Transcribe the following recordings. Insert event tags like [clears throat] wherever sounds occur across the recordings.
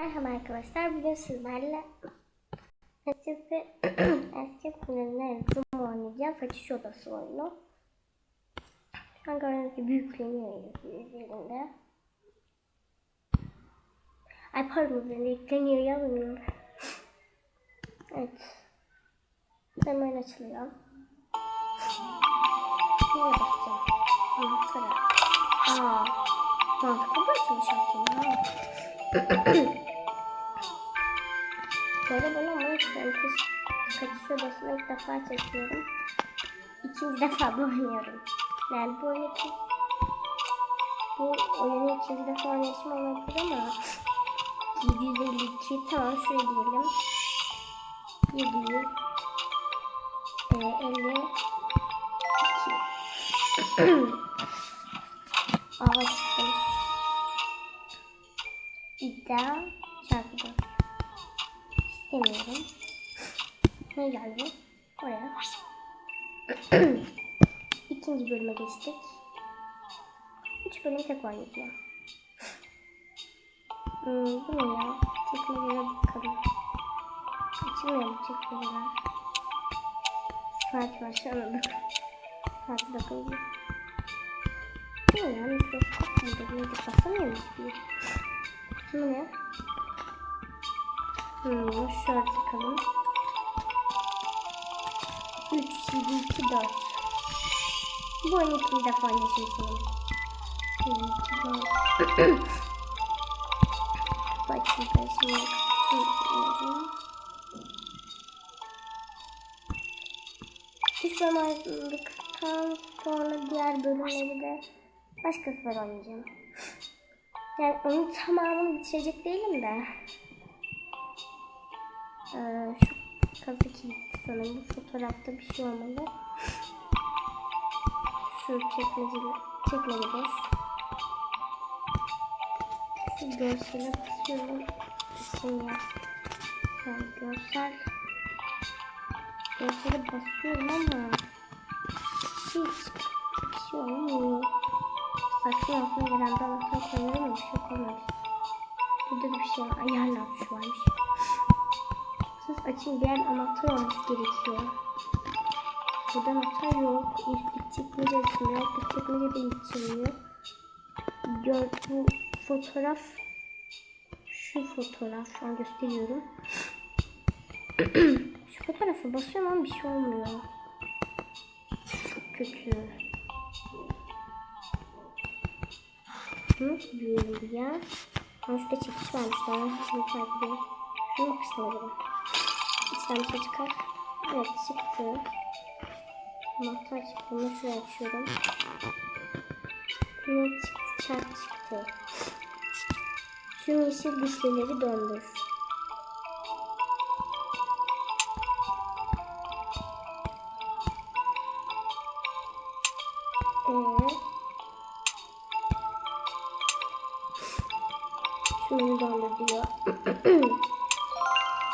Merhaba arkadaşlar. Bugün sizlerle eski eski filmler Zoom oynayacağım. Fetiş odası oyunu. Şu an gördüğünüz gibi yükleniyor üzerinde. Ay pardon üzerinde yükleniyor yazmıyor. Evet. Hemen açılıyor. Neye basacağım? Anahtara. Aa. Mantıklı bir açılış aslında. [clears throat] [clears throat] Böyle bana ama ben kız kaçış odasını ilk defa çekiyorum. İkinci defa bu oynuyorum. Yani bu oyunu bu oyunu ikinci defa oynayışım olabilir ama 752 tamam şuraya girelim. 700 e, 52 Ava çıktım. İddia çarpı İstemiyorum. Ne geldi? Oraya. [clears throat] İkinci bölüme geçtik. Üç bölüm tek oynayacağım. Hmm, bu ne ya? Çekmelere bakalım. Açılmıyor mu çekmeler? Saat var şu anda. Saate bakalım. Ne ya? Mikroskop? Neydi? Basamıyor hiçbir. Bu ne? Hmm, şöyle bakalım. 3, 7, 2, 4. Bu oyunu ikinci defa oynayacağım senin. 7, 2, 4. Bakayım ben şimdi. Üç bölüm ayrıldıktan sonra diğer bölümleri de başka sefer oynayacağım. Yani onun tamamını bitirecek değilim de. Ee, şu kazı kilitli sanırım. Bu fotoğrafta bir şey olmalı. Şu çekmeceli, çekmeli boş. Şu görsele basıyorum. İsim yaz. Yani görsel. Görsele basıyorum ama hiç bir şey olmuyor. Saçın altına gelen bir anahtar koyuyorum ama bir şey olmamış. Burada da bir şey var. Ayarla şu varmış. Siz açın diğer anahtar olması gerekiyor. Burada anahtar yok. İlk çekmece açılıyor. İlk çekmece de açılıyor. Gör, bu fotoğraf şu fotoğraf şu an gösteriyorum. [clears throat] şu fotoğrafa basıyorum ama bir şey olmuyor. Çok kötü. Nasıl oyundu ya? Ama şurada çekiş vermişler. Şunu takip. Şunu mu şey çıkar. Evet çıktı. Anahtar çıktı. Bunu şuraya açıyorum. Ne çıktı? Çarp çıktı. Tüm yeşil dişlileri döndür. Ee, şunu döndür diyor. [clears throat]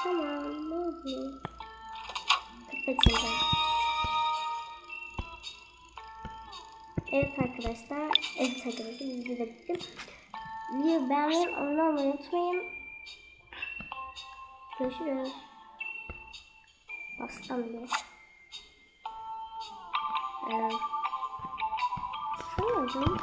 tamam oldu? Evet arkadaşlar. Evet arkadaşlar biz de bittim. Videoyu beğenmeyi, abone olmayı unutmayın. Görüşürüz. Bastım bile. Ee, sanırım